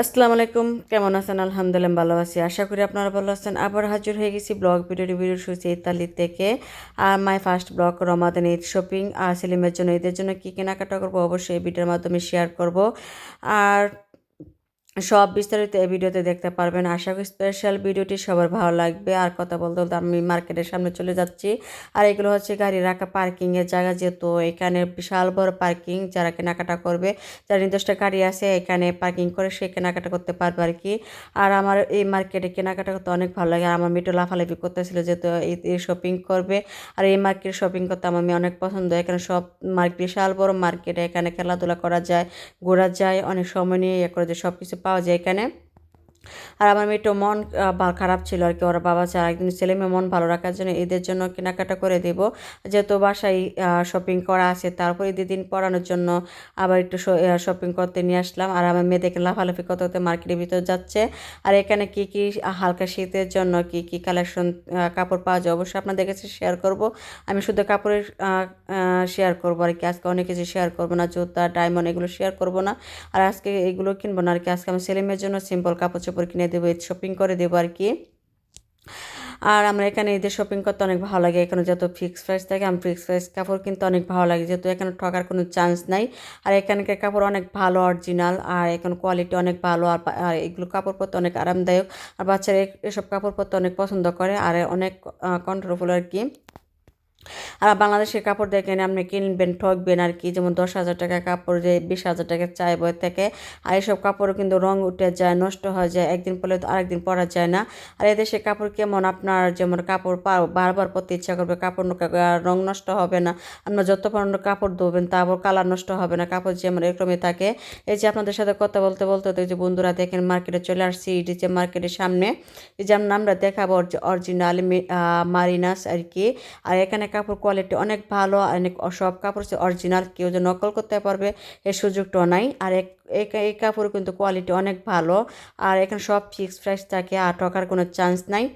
আসসালামু আলাইকুম। কেমন আছেন? আলহামদুলিল্লাহ ভালো আছি। আশা করি আপনারা ভালো আছেন। আবার হাজির হয়ে গেছি ব্লগ ভিডিও রিভিউ সুচি ইতালি থেকে। আর my first blog Ramadan Eid shopping. আর সেলিমের জন্য ঈদের জন্য কী কেনাকাটা করব অবশ্যই এই ভিডিওর মাধ্যমে শেয়ার করব। আর সব বিস্তারিত এই ভিডিওতে দেখতে পারবেন। আশা করি স্পেশাল ভিডিওটি সবার ভালো লাগবে। আর কথা বলতে বলতে আমি মার্কেটের সামনে চলে যাচ্ছি। আর এগুলো হচ্ছে গাড়ি রাখা পার্কিংয়ের জায়গা। যেহেতু এখানে বিশাল বড় পার্কিং যারা কেনাকাটা করবে, যারা নির্দিষ্ট গাড়ি আছে, এখানে পার্কিং করে সে কেনাকাটা করতে পারবে আর কি। আর আমার এই মার্কেটে কেনাকাটা করতে অনেক ভালো লাগে। আমার মেয়েটা লাফালাফি করতেছিল যেহেতু এই শপিং করবে। আর এই মার্কেট শপিং করতে আমার মেয়ে অনেক পছন্দ। এখানে সব মার্কেট বিশাল বড় মার্কেটে এখানে খেলাধুলা করা যায়, ঘোরা যায়, অনেক সময় নিয়ে ইয়ে করে যায় সব কিছু পাওয়া যায় এখানে। আর আমার মেয়েটাও মন খারাপ ছিল আর কি। ওর বাবা চায় একদিন ছেলে মেয়ে মন ভালো রাখার জন্য ঈদের জন্য কেনাকাটা করে দেব। যেহেতু বাসায় শপিং করা আছে, তারপর ঈদের দিন পড়ানোর জন্য আবার একটু শপিং করতে নিয়ে আসলাম। আর আমার মেয়ে দেখে লাফালাফি করতে করতে মার্কেটের ভিতর যাচ্ছে। আর এখানে কি কি হালকা শীতের জন্য কি কি কালেকশন কাপড় পাওয়া যায় অবশ্যই আপনাদের কাছে শেয়ার করব। আমি শুধু কাপড়ের শেয়ার করব আর কি। আজকে অনেক কিছু শেয়ার করব না, জুতা ডায়মন্ড এগুলো শেয়ার করব না। আর আজকে এগুলো কিনবো না আর কি। আজকে আমি ছেলে মেয়ের জন্য সিম্পল কাপড় চোপড় কিনে দেবো ঈদ শপিং করে দেবো আর কি। আর আমরা এখানে ঈদের শপিং করতে অনেক ভালো লাগে। এখানে যত ফিক্স প্রাইস থাকে, আমি ফিক্স প্রাইস কাপড় কিনতে অনেক ভালো লাগে। যেহেতু এখানে ঠকার কোনো চান্স নাই। আর এখানকার কাপড় অনেক ভালো অরিজিনাল আর এখানে কোয়ালিটি অনেক ভালো। আর আর এগুলো কাপড় পরতে অনেক আরামদায়ক। আর বাচ্চারা এসব কাপড় পরতে অনেক পছন্দ করে। আর অনেক কন্ট্রোলফুল আর কি। আর বাংলাদেশের কাপড় দেখেন আপনি কিনবেন, ঠকবেন আর কি। যেমন দশ হাজার টাকা কাপড়, যে বিশ হাজার টাকা চাই বই থেকে। আর এইসব কাপড় কিন্তু রং উঠে যায়, নষ্ট হয়ে যায়, একদিন পরে তো আরেকদিন পরা যায় না। আর এদেশে কাপড় কেমন? আপনার যেমন কাপড় বারবার পরতে ইচ্ছা করবে, কাপড় রং নষ্ট হবে না। আপনার যত পর্যন্ত কাপড় ধোবেন তারপর কালার নষ্ট হবে না, কাপড় যেমন এরকমই থাকে। এই যে আপনাদের সাথে কথা বলতে বলতে যে বন্ধুরা দেখেন মার্কেটে চলে আসছি এটি যে মার্কেটের সামনে। এই যে আমরা দেখাবো অরিজিনাল মারিনাস আর কি। আর এখানে কাপড় কোয়ালিটি অনেক ভালো, অনেক সব কাপড় অরিজিনাল কেউ যে নকল করতে পারবে এর সুযোগটাও নাই। আর এক এই কাপড় কিন্তু কোয়ালিটি অনেক ভালো। আর এখানে সব ফিক্স প্রাইস থাকে, আর টকার কোনো চান্স নাই।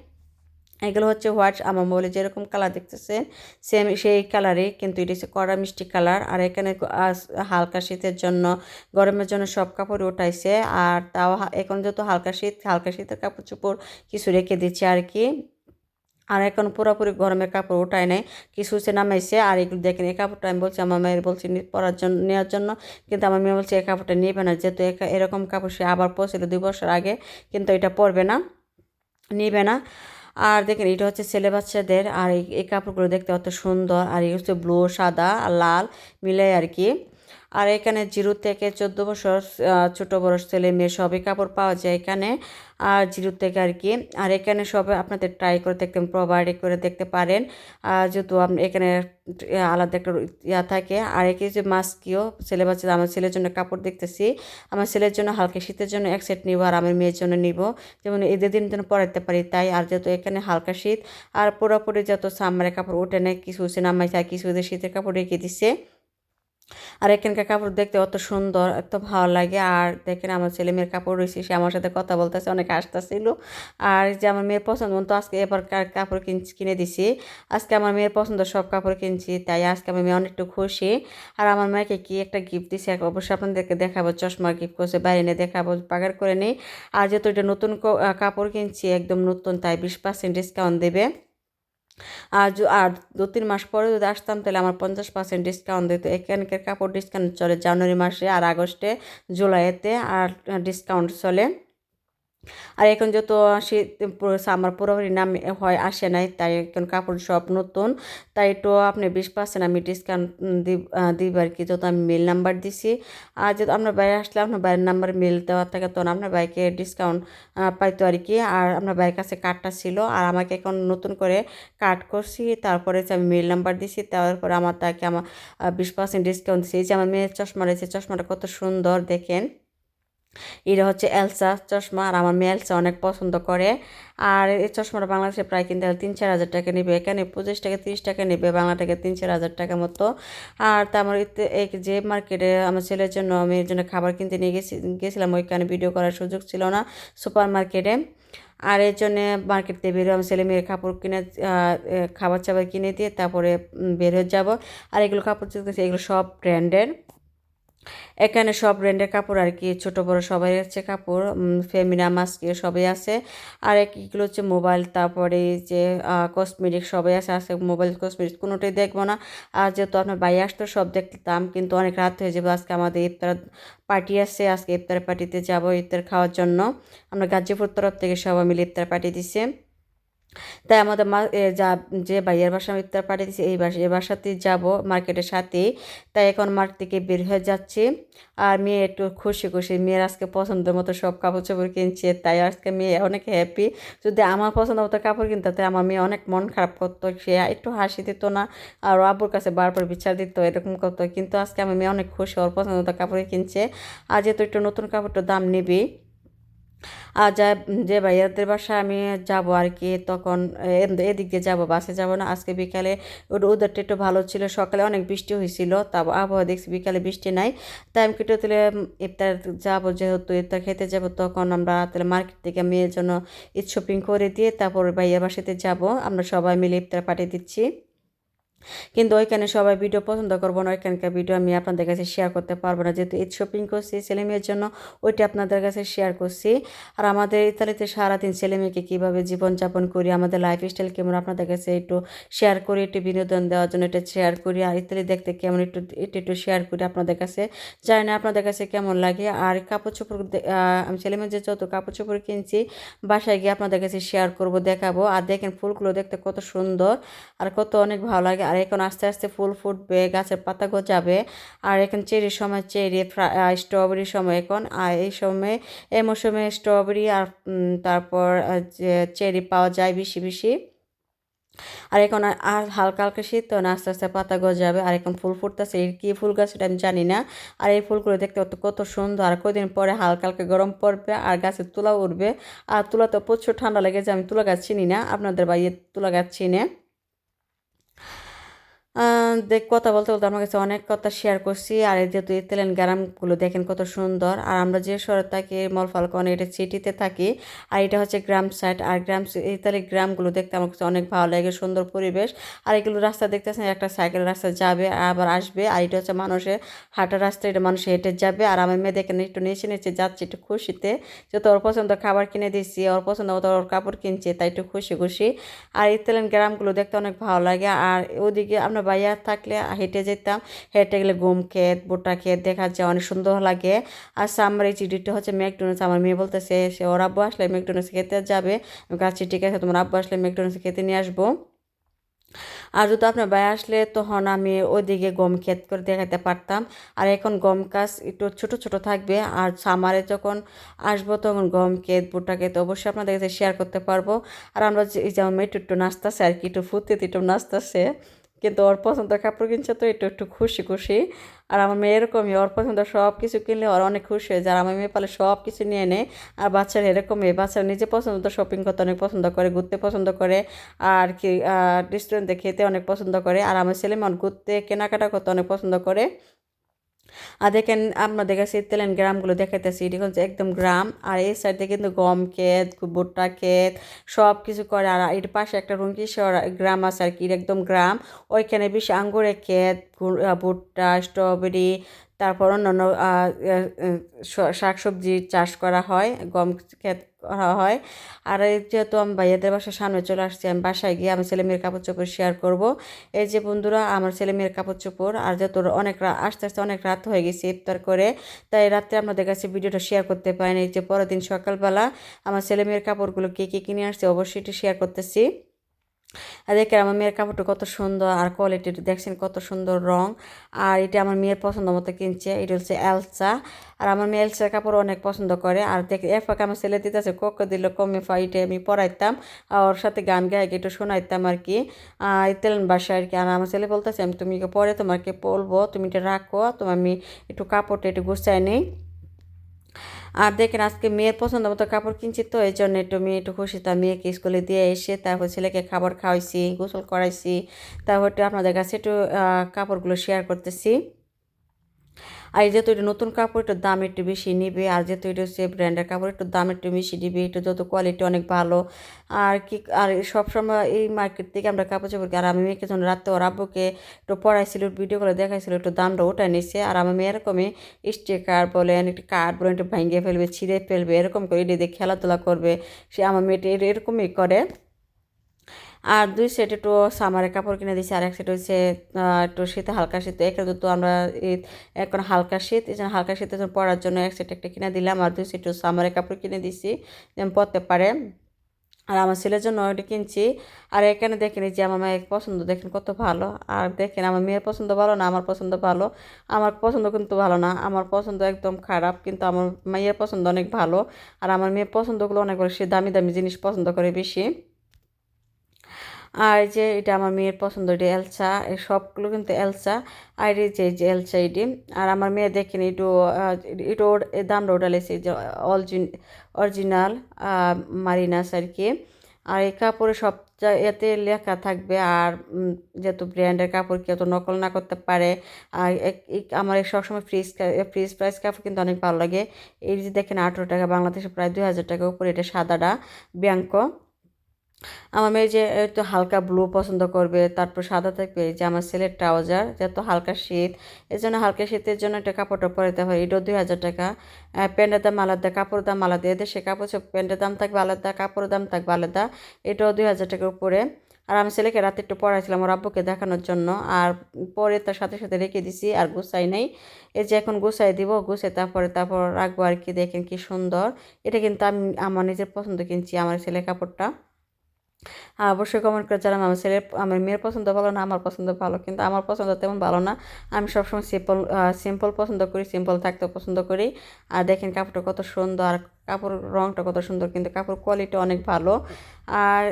এগুলো হচ্ছে হোয়াইট আমার মোবাইলে যেরকম কালার দেখতেছেন সেম সেই কালারই কিন্তু এটা হচ্ছে কড়া মিষ্টি কালার আর এখানে হালকা শীতের জন্য, গরমের জন্য সব কাপড় উঠাইছে। আর তাও এখন যেহেতু হালকা শীত, হালকা শীতের কাপড় চোপড় কিছু রেখে দিচ্ছে আর কি। আর এখন পুরোপুরি গরমের কাপড় উঠায় নেয় কিছু সে নামাইছে আর এগুলো দেখেন, এই কাপড়টা আমি বলছি আমার মায়ের বলছি পরার জন্য নেওয়ার জন্য। কিন্তু আমার মেয়ে বলছে এই কাপড়টা নেবে না, যেহেতু এরকম কাপড় সে আবার পরছিল দুই বছর আগে, কিন্তু এটা পরবে না, নেবে না। আর দেখেন, এটা হচ্ছে ছেলে বাচ্চাদের, আর এই কাপড়গুলো দেখতে অত সুন্দর। আর এই হচ্ছে ব্লু, সাদা আর লাল মিলে আর কি। আর এখানে জিরো থেকে চোদ্দ বছর ছোটো বড় ছেলে মেয়ে সবই কাপড় পাওয়া যায় এখানে। আর জিরো থেকে আর কি, আর এখানে সব আপনাদের ট্রাই করে দেখতে প্রোভাইড করে দেখতে পারেন। যেহেতু আপনি এখানে আলাদা একটা ইয়া থাকে, আর একে যে মাস্কিও ছেলে বাচ্চা আমার ছেলের জন্য কাপড় দেখতেছি। আমার ছেলের জন্য হালকা শীতের জন্য এক সেট নিব, আর আমার মেয়ের জন্য নিব। যেমন এদের দিন যেন পরাতে পারি তাই, আর যেহেতু এখানে হালকা শীত, আর পুরোপুরি যত সামারের কাপড় ওঠে নেয় কিছু নামাইছে আর কিছু শীতের কাপড় রেখে দিছে। আর এখানকার কাপড় দেখতে অত সুন্দর, এত ভালো লাগে। আর দেখেন আমার ছেলে মেয়ের কাপড় রয়েছে, সে আমার সাথে কথা বলতেছে, অনেক আসতেছিল আর যে আমার মেয়ের পছন্দ মতো আজকে এবার কাপড় কিনে দিছি। আজকে আমার মেয়ের পছন্দ সব কাপড় কিনছি, তাই আজকে আমার মেয়ে অনেকটু খুশি। আর আমার মেয়েকে কি একটা গিফট দিছি অবশ্যই আপনাদেরকে দেখাবো চশমা গিফট করছে, বাইরে নিয়ে দেখাবো, পাগার করে নেই। আর যেহেতু এটা নতুন কাপড় কিনছি, একদম নতুন, তাই বিশ পার্সেন্ট ডিসকাউন্ট দেবে। আর আর দু তিন মাস পরে যদি আসতাম, তাহলে আমার পঞ্চাশ পার্সেন্ট ডিসকাউন্ট দিত। এখানকার কাপড় ডিসকাউন্ট চলে জানুয়ারি মাসে আর আগস্টে জুলাইতে আর ডিসকাউন্ট চলে। আর এখন যত শীত সামার পুরোপুরি নাম হয়, আসে নাই, তাই এখন কাপড় সব নতুন, তাই একটু আপনি বিশ পার্সেন্ট আমি ডিসকাউন্ট দিব আর কি, যত আমি মেল নাম্বার দিছি। আর যেহেতু আপনার বাইরে আসলে আপনার বাইরের নাম্বার মেল দেওয়া থাকে, তখন আপনার বাইকে ডিসকাউন্ট পাইতো আর কি। আর আপনার বাইরের কাছে কার্ডটা ছিল, আর আমাকে এখন নতুন করে কার্ড করছি, তারপরে আমি মেল নাম্বার দিছি, তারপরে আমার তাকে আমার বিশ পার্সেন্ট ডিসকাউন্ট দিয়েছি যে আমার মেয়ের চশমা রয়েছে, চশমাটা কত সুন্দর, দেখেন। এটা হচ্ছে এলসা, চশমা, আর আমার মেয়ে এলসা অনেক পছন্দ করে। আর এই চশমাটা বাংলাদেশে প্রায় কিনতে হলে তিন চার হাজার টাকা নেবে। এখানে পঁচিশ টাকা, তিরিশ টাকা নেবে, বাংলা টাকা তিন চার হাজার টাকা মতো। আর তারপর এই যে মার্কেটে আমার ছেলের জন্য মেয়ের জন্য খাবার কিনতে নিয়ে গেছি, গেছিলাম। ওইখানে ভিডিও করার সুযোগ ছিল না সুপার মার্কেটে। আর এর জন্যে মার্কেট থেকে বেরো আমি ছেলে মেয়ের কাপড় কিনে খাবার চাবার কিনে দিয়ে তারপরে বের হয়ে যাব। আর এগুলো কাপড় এগুলো সব ব্র্যান্ডের। এখানে সব ব্র্যান্ডের কাপড় আর কি, ছোট বড় সবাই আছে কাপড় ফেমিনা মাস্কে সবাই আছে। আর এক এগুলো হচ্ছে মোবাইল তারপরে যে কসমেটিক সবাই আছে আছে মোবাইল কসমেটিক কোনোটাই দেখব না। আর যেহেতু আপনার বাই আসতো, সব দেখতাম কিন্তু অনেক রাত হয়ে যাবে। আজকে আমাদের ইফতার পার্টি আছে, আজকে ইফতার পার্টিতে যাব ইফতার খাওয়ার জন্য। আমরা গাজীপুর তরফ থেকে সবাই মিলে ইফতার পার্টি দিছে। তাই আমাদের মা যা যে ভাইয়ের বাসা, আমি ইফতার পাঠিয়েছি এই বাসা এই বাসাতেই যাব, মার্কেটের সাথেই তাই এখন মার্কেট থেকে বের হয়ে যাচ্ছি। আর মেয়ে একটু খুশি খুশি, মেয়ের আজকে পছন্দের মতো সব কাপড় চোপড় কিনছে, তাই আজকে মেয়ে অনেক হ্যাপি যদি আমার পছন্দ মতো কাপড় কিনতে তাই আমার মেয়ে অনেক মন খারাপ করতো, সে একটু হাসি দিত না, আর আব্বুর কাছে বারবার বিচার দিত, এরকম করতো। কিন্তু আজকে আমার মেয়ে অনেক খুশি, ওর পছন্দ মতো কাপড় কিনছে। আর যেহেতু একটু নতুন কাপড়টার দাম নেবে আর যা, যে ভাইয়াদের বাসায় আমি যাব আর কি, তখন এদিক দিয়ে যাব, বাসে যাব না। আজকে বিকালে ওদেরটা একটু ভালো ছিল, সকালে অনেক বৃষ্টি হয়েছিল তারপর আবহাওয়া দেখছি বিকালে বৃষ্টি নাই। তাই আমি কেটে তাহলে ইফতার যাব, যেহেতু ইফতার খেতে যাব, তখন আমরা তাহলে মার্কেট থেকে মেয়ের জন্য ঈদ শপিং করে দিয়ে তারপর ভাইয়ার বাসাতে যাব। আমরা সবাই মিলে ইফতার পাঠিয়ে দিচ্ছি। কিন্তু ওইখানে সবাই ভিডিও পছন্দ করব না, ওইখানকার ভিডিও আমি আপনাদের কাছে শেয়ার করতে পারব না। যেহেতু ঈদ শপিং করছি ছেলে মেয়ের জন্য, ওইটা আপনাদের কাছে শেয়ার করছি। আর আমাদের ইতালিতে সারাদিন ছেলে মেয়েকে কীভাবে জীবনযাপন করি, আমাদের লাইফস্টাইল কেমন, আপনাদের কাছে একটু শেয়ার করি, একটু বিনোদন দেওয়ার জন্য এটা শেয়ার করি। আর ইতালি দেখতে কেমন, একটু একটু একটু শেয়ার করি আপনাদের কাছে। জানি না আপনাদের কাছে কেমন লাগে। আর কাপড় চোপড় আমি ছেলে মেয়ের যত কাপড় চোপড় কিনছি, বাসায় গিয়ে আপনাদের কাছে শেয়ার করব, দেখাবো। আর দেখেন ফুলগুলো দেখতে কত সুন্দর, আর কত অনেক ভালো লাগে। আর এখন আস্তে আস্তে ফুল ফুটবে, গাছের পাতা গজাবে। আর এখন চেরির সময় চেরি স্ট্রবেরির সময় এখন। আর এই সময়, এই মৌসুমে স্ট্রবেরি আর তারপর চেরি পাওয়া যায় বেশি বেশি। আর এখন আর হালকা হালকা শীত তো আস্তে আস্তে পাতা গজাবে। আর এখন ফুল ফুটতেছে। এই কী ফুল গাছ সেটা আমি জানি না। আর এই ফুলগুলো দেখতে অত কত সুন্দর। আর কদিন পরে হালকা হালকা গরম পড়বে আর গাছের তুলা উঠবে। আর তুলা তো প্রচুর ঠান্ডা লেগে যায় আমি তুলা গাছ চিনি না। আপনাদের বাইরে তুলা গাছ চিনে। দেখ, কথা বলতে বলতে আমার কাছে অনেক কথা শেয়ার করছি। আর এই যেহেতু তেলেন গ্রামগুলো দেখেন কত সুন্দর। আর আমরা যে শহরে থাকি, মল ফালকন, এটা সিটিতে থাকি, আর এটা হচ্ছে গ্রাম সাইড আর গ্রাম ইতালি গ্রামগুলো দেখতে আমার কাছে অনেক ভালো লাগে, সুন্দর পরিবেশ। আর এগুলো রাস্তা দেখতেছেন, একটা সাইকেল রাস্তা যাবে, আবার আসবে। আর এটা হচ্ছে মানুষের হাঁটার রাস্তা, এটা মানুষ হেঁটে যাবে। আর আমার মেয়ে দেখেন, একটু নিচে নিচে যাচ্ছে, একটু খুশিতে। যেহেতু ওর পছন্দ খাবার কিনে দিচ্ছি ওর পছন্দ মতো ওর কাপড় কিনছে, তাই একটু খুশি খুশি। আর ইতালিয়ান গ্রামগুলো দেখতে অনেক ভালো লাগে। আর ওদিকে আমরা বাইয়া থাকলে হেঁটে যেতাম। হেঁটে গেলে গম ক্ষেত ভুট্টা ক্ষেত দেখা যায়, অনেক সুন্দর লাগে। আর আমার এই চিঠিটা হচ্ছে ম্যাকডোনাল্ডস। আমার মেয়ে বলতেছে, সে ওর আব্বু আসলে ম্যাকডোনাল্ডস খেতে যাবে। কাছে ঠিক আছে, তোমার আব্বু আসলে ম্যাকডোনাল্ডস খেতে নিয়ে আসব। আর যদি আপনার ভাই আসলে, তখন আমি ওইদিকে গম ক্ষেত করে দেখাতে পারতাম। আর এখন গম কাজ একটু ছোট ছোট থাকবে। আর সামারে যখন আসব, তখন গম ক্ষেত ভুট্টা ক্ষেত অবশ্যই আপনাদের কাছে শেয়ার করতে পারব। আর আমরা যেমন একটু একটু নাচতেছে আর কি, একটু ফুর্তিতে একটু নাচতেছে। কিন্তু ওর পছন্দের কাপড় কিনছে তো একটু একটু খুশি খুশি। আর আমার মেয়ে এরকমই, ওর পছন্দ সব কিছু কিনলে ওর অনেক খুশি হয়ে যায়। আমার মেয়ে পালে সব কিছু নিয়ে নেয়। আর বাচ্চারা এরকমই, বাচ্চারা নিজে পছন্দ তো শপিং করতে অনেক পছন্দ করে, ঘুরতে পছন্দ করে। আর কি রেস্টুরেন্টে খেতে অনেক পছন্দ করে। আর আমার ছেলে মন ঘুরতে, কেনাকাটা করতে অনেক পছন্দ করে। আর দেখেন আপনাদের কাছে তেলেন গ্রামগুলো দেখাইতেছি, এটি হচ্ছে একদম গ্রাম, আর এই সাইডে কিন্তু গম ক্ষেত ভুট্টা ক্ষেত সব কিছু করে, আর এর পাশে একটা রুঙ্কিশর গ্রাম আছে আর কি একদম গ্রাম। ওইখানে বেশি আঙ্গুরের ক্ষেত ভুট্টা, স্ট্রবেরি, তারপর অন্যান্য শাকসবজি চাষ করা হয়, গম ক্ষেত করা হয়। আর যেহেতু আমি ভাইয়াদের বাসার সামনে চলে আসছি, আমি বাসায় গিয়ে আমি ছেলেমেয়ের কাপড় চোপড় শেয়ার করব। এই যে বন্ধুরা, আমার ছেলেমেয়ের কাপড় চোপড় আর যেহেতু অনেক আস্তে আস্তে অনেক রাত হয়ে গেছে ইফতার করে, তাই রাত্রে আপনাদের কাছে ভিডিওটা শেয়ার করতে পারিনি। যে পরের দিন সকালবেলা আমার ছেলেমেয়ের কাপড়গুলো কে কে কিনে আসছে অবশ্যই এটি শেয়ার করতেছি। আর দেখে আমার মেয়ের কাপড়টা কত সুন্দর, আর কোয়ালিটি দেখছেন কত সুন্দর রং। আর এটা আমার মেয়ের পছন্দ মতো কিনছে, এটা হচ্ছে এলসা আর আমার মেয়ে এলসার কাপড় অনেক পছন্দ করে। আর দেখে এর ফাঁকে আমার ছেলে দিতেছে, কোক দিল, কমে ফাইটে আমি পড়াইতাম ওর সাথে গান গায়ে একটু শোনাইতাম আর কি তেলেন বাসায় আর কি আর আমার ছেলে বলতেছে, আমি তুমি পরে তোমাকে বলব, তুমি এটা রাখো, তোমার আমি একটু কাপড়টা একটু গুছাই নেই। আর দেখেন আজকে মেয়ের পছন্দ মতো কাপড় কিনছি তো, এই জন্য একটু মেয়ে একটু খুশি। তা মেয়েকে স্কুলে দিয়ে এসে তারপর ছেলেকে খাবার খাওয়াইছি, গোসল করাইছি। তারপর একটু আপনাদের কাছে একটু কাপড়গুলো শেয়ার করতেছি। আর যেহেতু এটা নতুন কাপড়, একটু দাম একটু বেশি নিবে। আর যেহেতু এটা হচ্ছে ব্র্যান্ডের কাপড়, একটু দাম একটু বেশি দিবে। এটা যত কোয়ালিটি অনেক ভালো। আর কি, আর সবসময় এই মার্কেট থেকে আমরা কাপড় চোপড় আর আমি মেয়েকে যখন রাত্রে ওর আব্বুকে একটু পড়াইছিল ভিডিও করে দেখাইছিল, একটু দামটা ওটা নিছে। আর আমার মেয়ে এরকমই স্টিকার বলেন, একটু কার্ড বলেন, একটু ভাঙিয়ে ফেলবে, ছিঁড়ে ফেলবে, এরকম করে এটা দিয়ে খেলাধুলা করবে। সে আমার মেয়েটা এরকমই করে। আর দুই সেট একটু সামারের কাপড় কিনে দিয়েছি আর এক সেট হচ্ছে একটু শীতে হালকা শীত। একটা তো আমরা এখন হালকা শীত, এই জন্য হালকা শীতের জন্য পরার জন্য এক সেট একটা কিনে দিলাম আর দুই সেট সামারের কাপড় কিনে দিছি যেমন পরতে পারে। আর আমার ছেলের জন্য ওইটা কিনছি। আর এখানে দেখেন যে আমার মায়ের পছন্দ, দেখেন কত ভালো। আর দেখেন আমার মেয়ের পছন্দ ভালো না আমার পছন্দ ভালো? আমার পছন্দ কিন্তু ভালো না, আমার পছন্দ একদম খারাপ, কিন্তু আমার মায়ের পছন্দ অনেক ভালো। আর আমার মেয়ের পছন্দগুলো অনেক সে দামি দামি জিনিস পছন্দ করে বেশি। আর যে এটা আমার মেয়ের পছন্দ, এটা এলসা, এই সবগুলো কিন্তু এলসা। আর এই যে যে এলসা এটি আর আমার মেয়ে দেখেন একটু একটু দামটা ওটালেছে যে অলজিন অরিজিনাল মারিনাস আর কি। আর এই কাপড়ে সব এতে লেখা থাকবে, আর যেহেতু ব্র্যান্ডের কাপড় কেউ তো নকল না করতে পারে। আর আমার এই সবসময় ফ্রিজ ফ্রিজ প্রাইস কাপড় কিন্তু অনেক ভালো লাগে। এই যে দেখেন, আঠেরো টাকা, বাংলাদেশে প্রায় দুই হাজার টাকা উপরে, এটা সাদাটা ব্যাংক আমার মেয়ে যে একটু হালকা ব্লু পছন্দ করবে, তারপর সাদা থাকবে, যে আমার ছেলের ট্রাউজার যেহেতু হালকা শীত এই জন্য হালকা শীতের জন্য একটা কাপড়টা পরাতে হয়, এটাও দুই হাজার টাকা। প্যান্টের দাম আলাদা, কাপড়ের দাম আলাদা এদের সে কাপড় প্যান্টের দাম থাকবে আলাদা, কাপড়ের দাম থাকবে আলাদা, এটাও দুই হাজার টাকার উপরে। আর আমি ছেলেকে রাতে একটু পড়াইছিলাম ওর আব্বুকে দেখানোর জন্য, আর পরে তার সাথে সাথে রেখে দিছি, আর গুছাই নাই। এই যে এখন গুছাই দিব, গুছাই তারপরে, তারপর রাখব আর কি, দেখেন কি সুন্দর। এটা কিন্তু আমি, আমার নিজের পছন্দ কিনছি, আমার ছেলের কাপড়টা। অবশ্যই কমেন্ট করে জানাম আমার ছেলের, আমার মেয়ের পছন্দ ভালো না, আমার পছন্দ ভালো। কিন্তু আমার পছন্দ তেমন ভালো না। আমি সবসময় সিম্পল সিম্পল পছন্দ করি সিম্পল থাকতে পছন্দ করি। আর দেখেন কাপড়টা কত সুন্দর, আর কাপড় রঙটা কত সুন্দর, কিন্তু কাপড় কোয়ালিটি অনেক ভালো। আর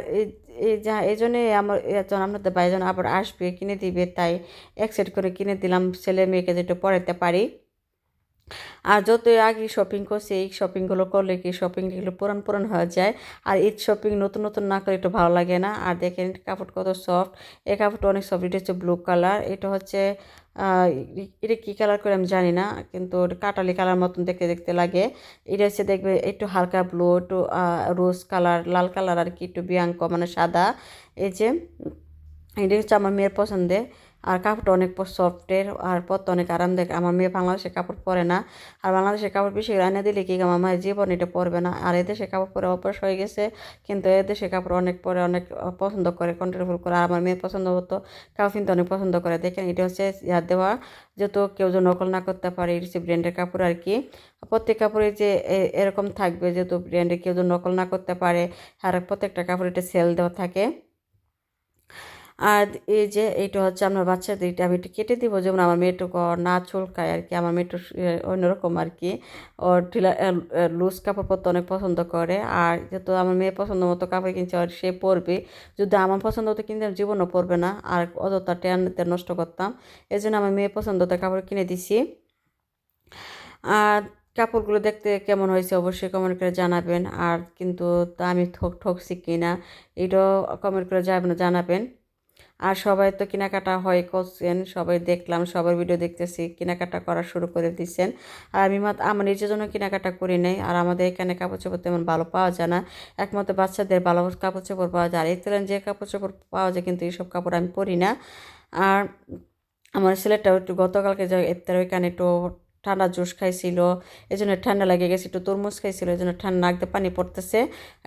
এই যা, এই জন্যে আমার যখন আপনাদের বাইজন আবার আসবে, কিনে দিবে, তাই এক সেট করে কিনে দিলাম। ছেলে মেয়েকে যেটা পড়াতে পারি। আর যত আগে শপিং করছি, এই শপিংগুলো করলে কি শপিং এগুলো পুরান পুরান হয়ে যায়। আর ঈদ শপিং নতুন নতুন না করে একটু ভালো লাগে না। আর দেখেন কাপড় কত সফট এই কাপড়টা অনেক সফট এটা হচ্ছে ব্লু কালার এটা হচ্ছে এটা কী কালার করে আমি জানি না, কিন্তু কাটালি কালার মতন দেখতে দেখতে লাগে। এটা হচ্ছে দেখবে একটু হালকা ব্লু একটু রোজ কালার লাল কালার আর কি, একটু বিয়াঙ্ক মানে সাদা। এই যে, এটা হচ্ছে আমার মেয়ের পছন্দের। আর কাপড়টা অনেক সফটের আর পরতে অনেক আরাম আরামদায়ক। আমার মেয়ে বাংলাদেশের কাপড় পরে না। আর বাংলাদেশের কাপড় বেশি রান্না দিলে কি আমার মায়ের জীবন এটা পরবে না। আর এদেশে কাপড় পরে অভ্যাস হয়ে গেছে, কিন্তু এদেশে কাপড় অনেক পরে অনেক পছন্দ করে কন্ট্রোল করে। আর আমার মেয়ের পছন্দ হতো কাপড় কিন্তু অনেক পছন্দ করে। দেখেন, এটা হচ্ছে ইয়ার দেওয়া যেহেতু কেউ যে নকল না করতে পারে, এটা হচ্ছে ব্র্যান্ডের কাপড় আর কি। প্রত্যেক কাপড়ে যে এরকম থাকবে যেহেতু ব্র্যান্ডে কেউ যে নকল না করতে পারে, আর প্রত্যেকটা কাপড় এটা সেল দেওয়া থাকে। আর এই যে এইটা হচ্ছে আপনার বাচ্চাদের এটা আমি একটু কেটে দিব, যেমন আমার মেয়েটুকু না চুলকায় আর কি, আমার মেয়েটু অন্যরকম আর কি। ওর ঢিলা লুজ কাপড় পরতে অনেক পছন্দ করে আর যেহেতু আমার মেয়ে পছন্দ মতো কাপড় কিনছে, আর সে পরবে। যদি আমার পছন্দ হতো কিনতে জীবনও পরবে না আর অযথা টেনতে নষ্ট করতাম। এই জন্য আমার মেয়ে পছন্দ হতো কাপড় কিনে দিছি। আর কাপড়গুলো দেখতে কেমন হয়েছে অবশ্যই কমেন্ট করে জানাবেন। আর কিন্তু তা আমি ঠক, ঠকছি কিনা, এটাও কমেন্ট করে যাবেন জানাবেন। আর সবাই তো কেনাকাটা হয়, করছেন, সবাই দেখলাম, সবার ভিডিও দেখতেছি, কেনাকাটা করা শুরু করে দিচ্ছেন আর আমি আমার নিজের জন্য কেনাকাটা করি নাই, আর আমাদের এখানে কাপড় চোপড় তেমন ভালো পাওয়া যায় না। একমাত্র বাচ্চাদের ভালো কাপড় চোপড় পাওয়া যায়, আর এতেলেন যে কাপড় চোপড় পাওয়া যায় কিন্তু এইসব কাপড় আমি পরি না। আর আমার ছেলেটাও একটু গতকালকে যে এর ওইখানে একটু ঠান্ডা জুস খাইছিল এই জন্য ঠান্ডা লাগে গেছে, একটু তরমুজ খাইছিল এই জন্য ঠান্ডা নাকতে পানি পড়তেছে।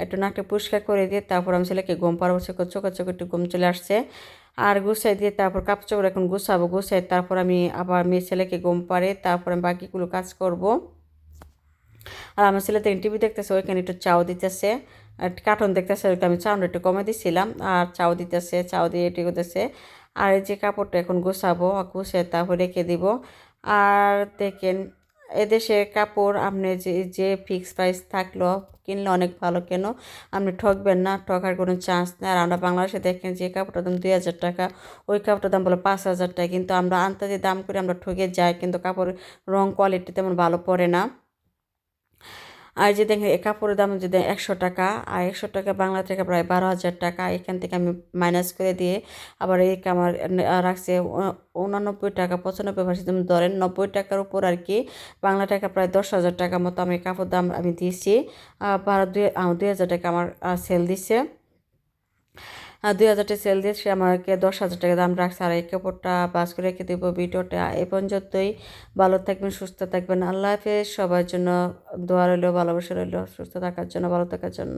একটু নাকটা পরিষ্কার করে দিয়ে তারপর আমি ছেলেকে ঘুম সে চোখে চোখে একটু ঘুম চলে আসছে। আর গুছাই দিয়ে তারপর কাপড় চোপড় এখন গুছাবো, গুছাই তারপর আমি আবার মেয়ে ছেলেকে ঘুম পারে তারপর আমি বাকিগুলো কাজ করব। আর আমার ছেলে তো টিভি দেখতেছে, ওইখানে একটু চাও দিতেছে কার্টুন দেখতেছে, ওইটা আমি চাউন্ড একটু কমে দিছিলাম, আর চাও দিতেছে, চাও দিয়ে এটি করতেছে আর এই যে কাপড়টা এখন গুছাবো গুছিয়ে তারপর রেখে দিব। আর দেখেন এদেশের কাপড় আপনি যে যে ফিক্স প্রাইস থাকল, কিনলে অনেক ভালো। কেন? আপনি ঠকবেন না, ঠকার কোনো চান্স নেই। আর আমরা বাংলাদেশে দেখেন যে কাপড়টার দাম দুই হাজার টাকা, ওই কাপড়টার দাম বলে পাঁচ হাজার টাকা। কিন্তু আমরা আন্তর্জাতিক দাম করে আমরা ঠকে যাই, কিন্তু কাপড় রং কোয়ালিটি তেমন ভালো পড়ে না। আর যে দেখেন কাপড়ের দাম যদি একশো টাকা, আর একশো টাকা বাংলা থেকে প্রায় বারো হাজার টাকা, এখান থেকে আমি মাইনাস করে দিয়ে আবার এই আমার রাখছে উনানব্বই টাকা, পঁচানব্বই পার্সেন্ট ধরেন নব্বই টাকার উপর আর কি, বাংলা টাকা প্রায় দশ হাজার টাকা মতো আমি কাপড় দাম আমি দিয়েছি বারো দুই দুই হাজার টাকা আমার সেল আর দুই হাজার টাকা সেল দিয়ে সে আমাকে দশ হাজার টাকা দাম রাখছে আর এই কাপড়টা বাস করে রেখে দেবো ভিডিওটা। এ পর্যন্তই। ভালো থাকবেন, সুস্থ থাকবেন। আল্লাহ হাফেজ। সবার জন্য দোয়া রইল, ভালোবাসা রইল। সুস্থ থাকার জন্য, ভালো থাকার জন্য।